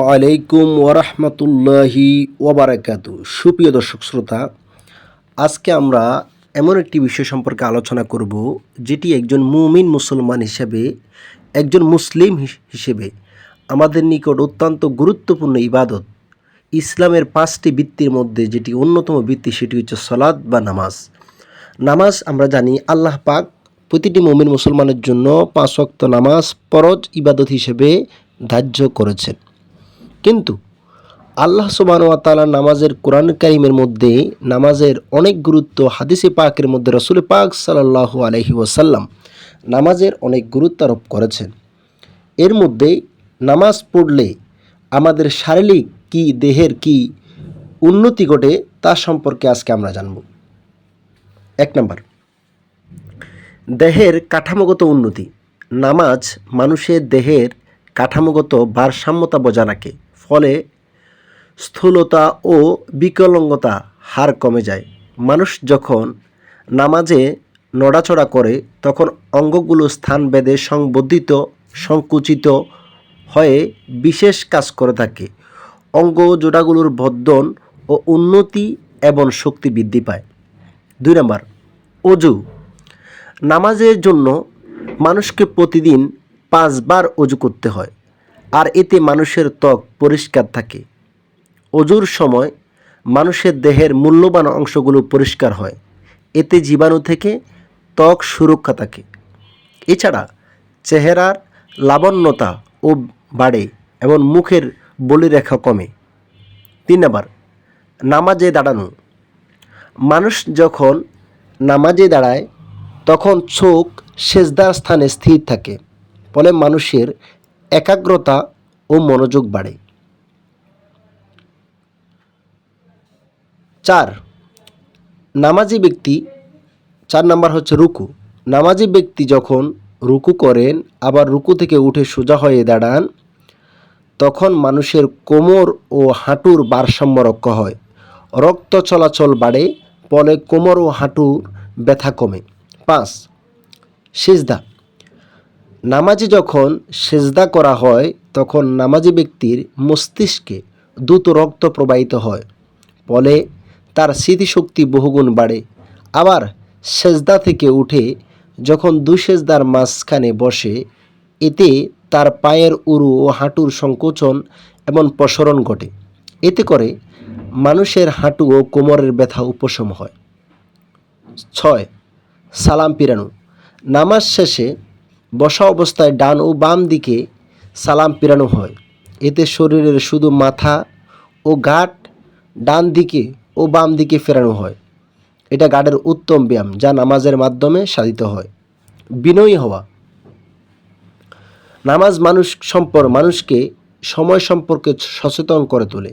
আলাইকুম ওরহমতুল্লাহি ওবরাকাতু সুপ্রিয় দর্শক শ্রোতা, আজকে আমরা এমন একটি বিষয় সম্পর্কে আলোচনা করব, যেটি একজন মুমিন মুসলমান হিসেবে, একজন মুসলিম হিস- হিসেবে আমাদের নিকট অত্যন্ত গুরুত্বপূর্ণ ইবাদত। ইসলামের পাঁচটি বৃত্তির মধ্যে যেটি অন্যতম বৃত্তি সেটি হচ্ছে সলাদ বা নামাজ। নামাজ আমরা জানি আল্লাহ পাক প্রতিটি মুমিন মুসলমানের জন্য পাঁচ ওয়াক্ত নামাজ ফরজ ইবাদত হিসেবে ধার্য করেছেন। কিন্তু আল্লাহ সুবাহ তাআলা নামাজের কোরআন কারিমের মধ্যে নামাজের অনেক গুরুত্ব হাদিসে পাকের মধ্যে রসুল পাক সাল্লাল্লাহু আলহি ওয়াসাল্লাম নামাজের অনেক গুরুত্ব আরোপ করেছেন। এর মধ্যে নামাজ পড়লে আমাদের শারীরিক কি, দেহের কি উন্নতি ঘটে তা সম্পর্কে আজকে আমরা জানব। এক নম্বর, দেহের কাঠামোগত উন্নতি। নামাজ মানুষের দেহের কাঠামোগত ভারসাম্যতা বজায় রাখে। ফলে স্থূলতা ও বিকলঙ্গতা হার কমে যায়। মানুষ যখন নামাজে নড়াচড়া করে, তখন অঙ্গগুলো স্থান বেদে সংবর্ধিত, সংকুচিত হয়ে বিশেষ কাজ করে থাকে। অঙ্গ জোড়াগুলোর বর্ধন ও উন্নতি এবং শক্তি বৃদ্ধি পায়। দুই নম্বর, অজু। নামাজের জন্য মানুষকে প্রতিদিন পাঁচবার অজু করতে হয়। আর এতে মানুষের ত্বক পরিষ্কার থাকে। অজুর সময় মানুষের দেহের মূল্যবান অংশগুলো পরিষ্কার হয়। এতে জীবাণু থেকে ত্বক সুরক্ষা থাকে। এছাড়া চেহারার লাবণ্যতা ও বাড়ে এবং মুখের বলিরেখা কমে। তিন নাম্বার, নামাজে দাঁড়ানো। মানুষ যখন নামাজে দাঁড়ায়, তখন চোখ সেজদার স্থানে স্থির থাকে। ফলে মানুষের একাগ্রতা ও মনোযোগ বাড়ে। চার, নামাজি ব্যক্তি, চার নাম্বার হচ্ছে রুকু। নামাজি ব্যক্তি যখন রুকু করেন, আবার রুকু থেকে উঠে সোজা হয়ে দাঁড়ান, তখন মানুষের কোমর ও হাঁটুর ভারসাম্য রক্ষা হয়। রক্ত চলাচল বাড়ে, ফলে কোমর ও হাঁটুর ব্যথা কমে। পাঁচ, সেজদা। নামাজে যখন সেজদা করা হয়, তখন নামাজি ব্যক্তির মস্তিষ্কে দ্রুত রক্ত প্রবাহিত হয়। ফলে তার স্মৃতিশক্তি বহুগুণ বাড়ে। আবার সেজদা থেকে উঠে যখন দুই সেজদার মাঝখানে বসে, এতে তার পায়ের উরু ও হাঁটুর সংকোচন এবং প্রসরণ ঘটে। এতে করে মানুষের হাঁটু ও কোমরের ব্যথা উপশম হয়। ছয়, সালাম পিরানো নামাজ শেষে বসা অবস্থায় ডান ও বাম দিকে সালাম পেরানো হয়। এতে শরীরের শুধু মাথা ও গাট ডান দিকে ও বাম দিকে ফেরানো হয়। এটা গার্ডের উত্তম ব্যায়াম, যা নামাজের মাধ্যমে সাধিত হয়। বিনয়ী হওয়া। নামাজ মানুষ সম্পর মানুষকে সময় সম্পর্কে সচেতন করে তোলে।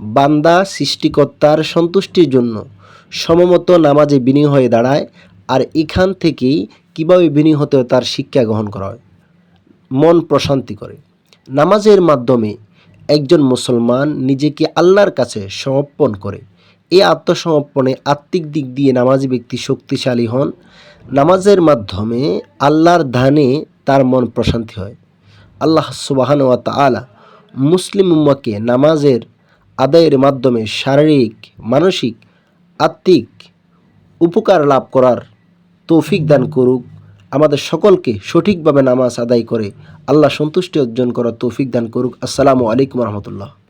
বান্দা সৃষ্টিকর্তার সন্তুষ্টির জন্য সমমত নামাজে বিনয়ী হয়ে দাঁড়ায়, আর এখান থেকেই কীভাবে বিনয়ী হতে তার শিক্ষা গ্রহণ করা হয়? মন প্রশান্তি করে। নামাজের মাধ্যমে একজন মুসলমান নিজেকে আল্লাহর কাছে সমর্পণ করে। এই আত্মসমর্পণে আত্মিক দিক দিয়ে নামাজি ব্যক্তি শক্তিশালী হন। নামাজের মাধ্যমে আল্লাহর ধানে তার মন প্রশান্তি হয়। আল্লাহ সুবাহান ওয়া তাআলা মুসলিম উম্মাকে নামাজের আদায়ের মাধ্যমে শারীরিক, মানসিক, আত্মিক উপকার লাভ করার তৌফিক দান করুক। আমাদের সকলকে সঠিকভাবে নামাজ আদায় করে। আল্লাহ সন্তুষ্টি অর্জন করার তৌফিক দান করুক। আসসালামু আলাইকুম রহমতুল্লাহ।